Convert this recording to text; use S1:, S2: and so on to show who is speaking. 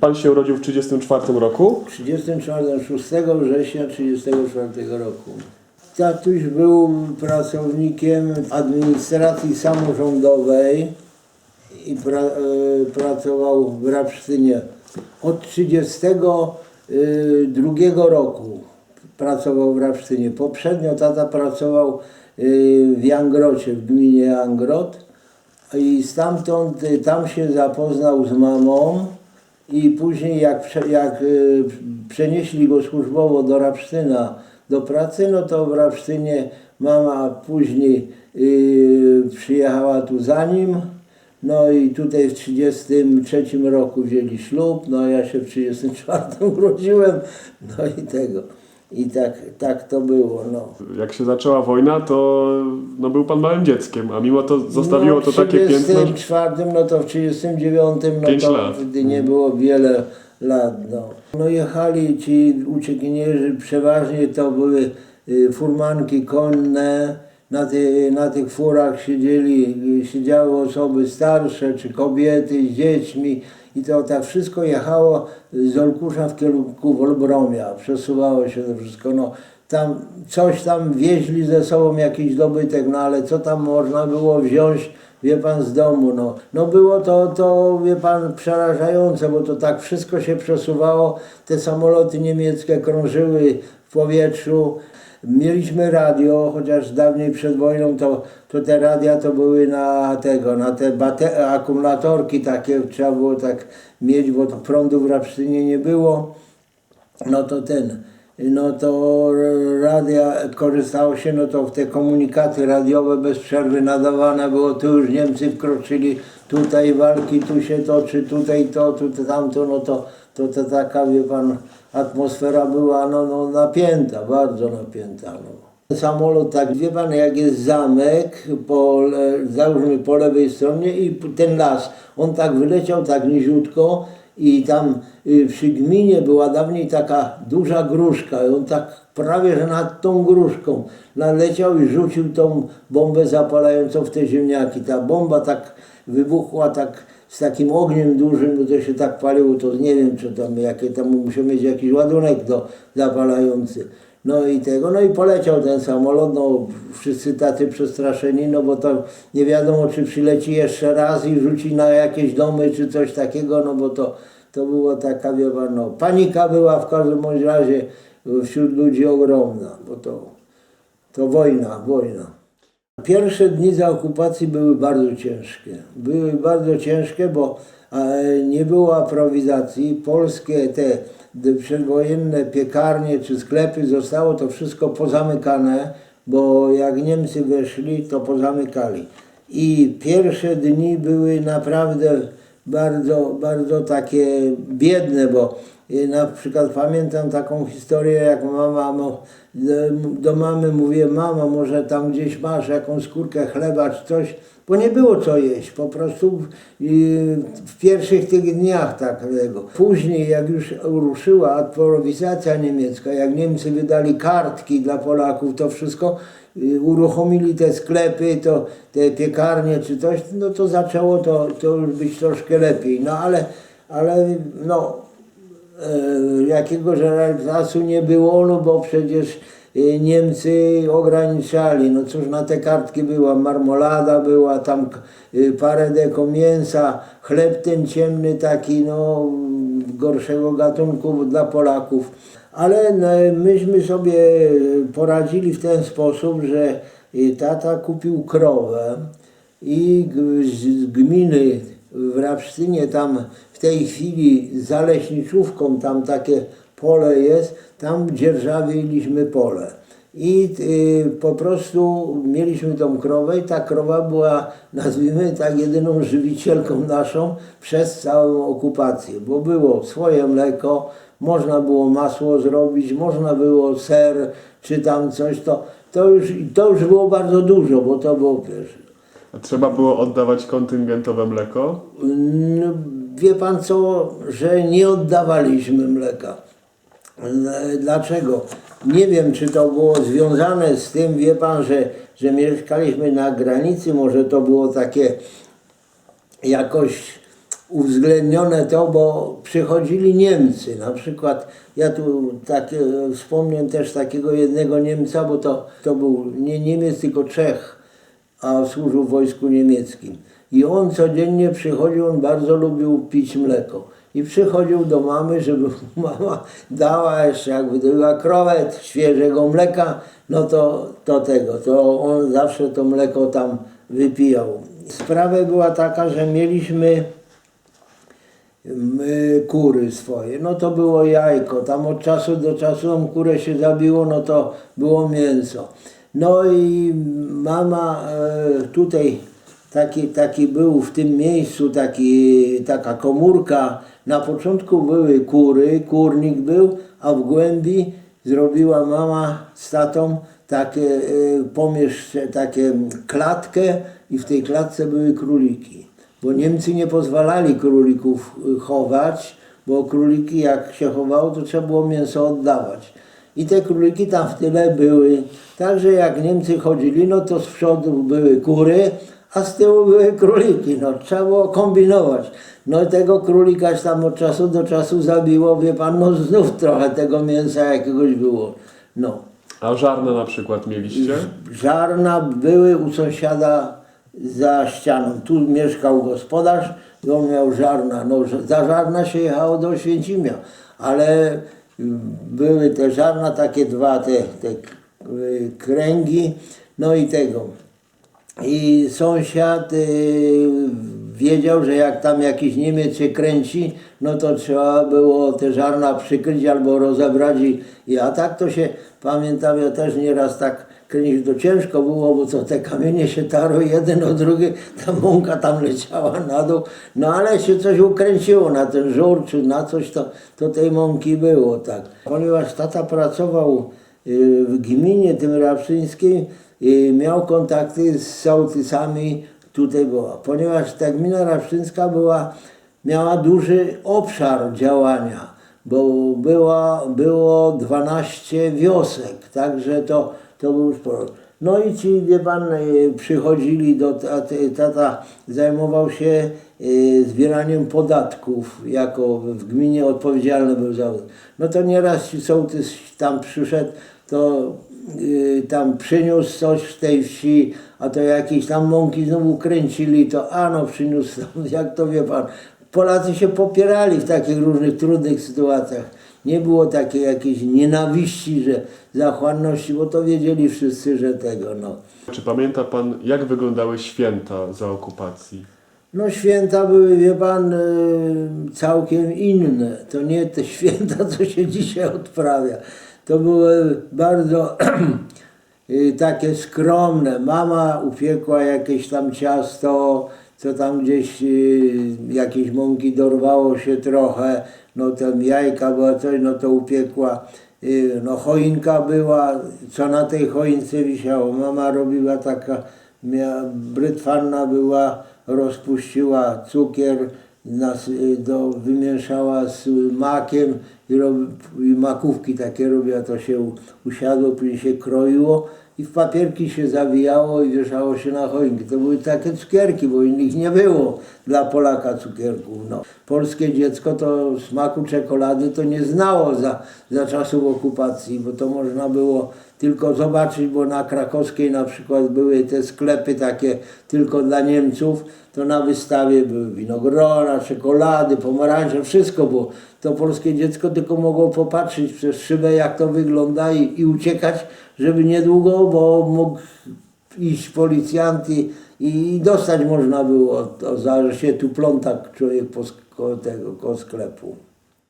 S1: Pan się urodził w 1934 roku.
S2: 34, 6 września 1934 roku. Tatuś był pracownikiem administracji samorządowej i pra, e, pracował w Rapsztynie. Od 1932 roku pracował w Rapsztynie. Poprzednio tata pracował e, w Jangrocie, w gminie Jangrot i stamtąd e, tam się zapoznał z mamą i później jak, jak y, przenieśli go służbowo do Rapsztyna do pracy, no to w Rapsztynie mama później y, przyjechała tu za nim, no i tutaj w 1933 roku wzięli ślub, no ja się w 1934 urodziłem, no i tego. I tak, tak to było, no.
S1: Jak się zaczęła wojna, to no, był pan małym dzieckiem, a mimo to zostawiło
S2: no,
S1: to takie piętno.
S2: W 1934, no to w 1939, no to
S1: lat.
S2: wtedy nie było wiele lat. No. no jechali ci uciekinierzy, przeważnie to były y, furmanki konne, na, ty, na tych furach siedzieli, siedziały osoby starsze, czy kobiety z dziećmi i to tak wszystko jechało z Olkusza w kierunku Wolbromia, przesuwało się to wszystko. No, tam coś tam wieźli ze sobą, jakiś dobytek, no ale co tam można było wziąć, wie pan, z domu, no. No było to, to, wie pan, przerażające, bo to tak wszystko się przesuwało, te samoloty niemieckie krążyły w powietrzu, Mieliśmy radio, chociaż dawniej przed wojną to, to te radia to były na tego, na te bate, akumulatorki takie, trzeba było tak mieć, bo to prądu w Rapsztynie nie było. No to ten, no to radia korzystało się, no to w te komunikaty radiowe bez przerwy nadawane było, tu już Niemcy wkroczyli, tutaj walki, tu się toczy, tutaj to, tutaj tamto, no to, to, to taka, wie pan, atmosfera była no, no, napięta, bardzo napięta. No. Samolot, tak wie pan, jak jest zamek, po, załóżmy po lewej stronie i ten las, on tak wyleciał tak niziutko i tam y, przy gminie była dawniej taka duża gruszka i on tak prawie, że nad tą gruszką naleciał i rzucił tą bombę zapalającą w te ziemniaki. Ta bomba tak wybuchła tak z takim ogniem dużym, bo to się tak paliło, to nie wiem, czy tam, jakie tam musiał mieć jakiś ładunek do zapalający. No i tego, no i poleciał ten samolot, no wszyscy tacy przestraszeni, no bo to nie wiadomo, czy przyleci jeszcze raz i rzuci na jakieś domy, czy coś takiego, no bo to, to była taka, wie pan, no panika była w każdym razie wśród ludzi ogromna, bo to, to wojna, wojna. Pierwsze dni za okupacji były bardzo ciężkie. Były bardzo ciężkie, bo e, nie było aprowizacji. Polskie te przedwojenne piekarnie czy sklepy zostało to wszystko pozamykane, bo jak Niemcy weszli, to pozamykali. I pierwsze dni były naprawdę bardzo, bardzo takie biedne, bo y, na przykład pamiętam taką historię, jak mama, do, mamy mówię, mama, może tam gdzieś masz jakąś skórkę chleba czy coś, bo nie było co jeść, po prostu w pierwszych tych dniach tak tego. Później jak już ruszyła aprowizacja niemiecka, jak Niemcy wydali kartki dla Polaków, to wszystko y, uruchomili te sklepy, to te piekarnie czy coś, no to zaczęło to, to już być troszkę lepiej. No ale, ale no, jakiegoś realizacji nie było, no bo przecież e, Niemcy ograniczali, no cóż na te kartki była, marmolada była, tam e, parę deko mięsa, chleb ten ciemny taki, no gorszego gatunku dla Polaków. Ale no, myśmy sobie poradzili w ten sposób, że e, tata kupił krowę i z gminy w Rapsztynie tam w tej chwili za leśniczówką tam takie pole jest, tam dzierżawiliśmy pole. I y, po prostu mieliśmy tą krowę i ta krowa była, nazwijmy tak, jedyną żywicielką naszą przez całą okupację, bo było swoje mleko, można było masło zrobić, można było ser czy tam coś, to, to, już, to już było bardzo dużo, bo to było pierwsze.
S1: A Trzeba było oddawać kontyngentowe mleko.
S2: No, Wie pan co, że nie oddawaliśmy mleka. E, Dlaczego? Nie wiem, czy to było związane z tym, wie pan, że, że mieszkaliśmy na granicy, może to było takie jakoś uwzględnione to, bo przychodzili Niemcy. Na przykład ja tu takie, wspomnę też takiego jednego Niemca, bo to, to był nie Niemiec, tylko Czech, a służył w wojsku niemieckim. I on codziennie przychodził, on bardzo lubił pić mleko. I przychodził do mamy, żeby mama dała jeszcze, jakby była krowet świeżego mleka, no to, to tego, to on zawsze to mleko tam wypijał. Sprawa była taka, że mieliśmy my, kury swoje, no to było jajko, tam od czasu do czasu kurę się zabiło, no to było mięso. No i mama e, tutaj taki, taki był w tym miejscu, taki, taka komórka, na początku były kury, kurnik był, a w głębi zrobiła mama z tatą takie e, pomieszcze, takie klatkę i w tej klatce były króliki bo Niemcy nie pozwalali królików y, chować, bo króliki jak się chowało, to trzeba było mięso oddawać. I te króliki tam w tyle były. Także jak Niemcy chodzili, no to z przodu były kury, a z tyłu były króliki. No trzeba było kombinować. No i tego królika tam od czasu do czasu zabiło, wie pan, no znów trochę tego mięsa jakiegoś było. No.
S1: A żarne na przykład mieliście?
S2: Żarna były u sąsiada za ścianą. Tu mieszkał gospodarz i on miał żarna. No, za żarna się jechało do Święcimia, ale były te żarna, takie dwa te, te y, kręgi, no i tego. I sąsiad y, wiedział, że jak tam jakiś Niemiec się kręci, no to trzeba było te żarna przykryć albo rozebrać i, a tak to się, pamiętam, ja też nieraz tak kręcić, to ciężko było, bo co te kamienie się tarło jeden o drugi, ta mąka tam leciała na dół, no ale się coś ukręciło na ten żur czy na coś, to, to tej mąki było, tak. Ponieważ tata pracował y, w gminie tym rapszyńskiej, i miał kontakty z sołtysami tutaj była. Ponieważ ta gmina rapszyńska była, miała duży obszar działania, bo była, było 12 wiosek, także to, to był. No i ci, wie pan, y, przychodzili do, tata zajmował się y, zbieraniem podatków, jako w gminie odpowiedzialny był za No to nieraz ci sołtys tam przyszedł, to y, tam przyniósł coś z tej wsi, a to jakieś tam mąki znowu kręcili, to ano przyniósł tam, jak to wie pan. Polacy się popierali w takich różnych trudnych sytuacjach. Nie było takiej jakiejś nienawiści, że zachłanności, bo to wiedzieli wszyscy, że tego, no.
S1: Czy pamięta pan, jak wyglądały święta za okupacji?
S2: No święta były, wie pan, y, całkiem inne. To nie te święta, co się dzisiaj odprawia. To były bardzo y, takie skromne. Mama upiekła jakieś tam ciasto, co tam gdzieś y, jakieś mąki dorwało się trochę, no tam jajka była coś, no to upiekła. Y, No choinka była, co na tej choince wisiało. Mama robiła taka, mia, brytwanna była, rozpuściła cukier, nas, y, do, wymieszała z makiem i, rob, i makówki takie robiła, to się usiadło, później się kroiło i w papierki się zawijało i wieszało się na choinki. To były takie cukierki, bo innych nie było dla Polaka cukierków. No. Polskie dziecko to smaku czekolady to nie znało za, za czasów okupacji, bo to można było tylko zobaczyć, bo na krakowskiej na przykład były te sklepy takie tylko dla Niemców, to na wystawie były winogrona, czekolady, pomarańcze, wszystko było. To polskie dziecko tylko mogło popatrzeć przez szybę, jak to wygląda i, i uciekać, żeby niedługo, bo mógł iść policjant i, i dostać można było, to, za, że się tu pląta człowiek po tego, koło sklepu.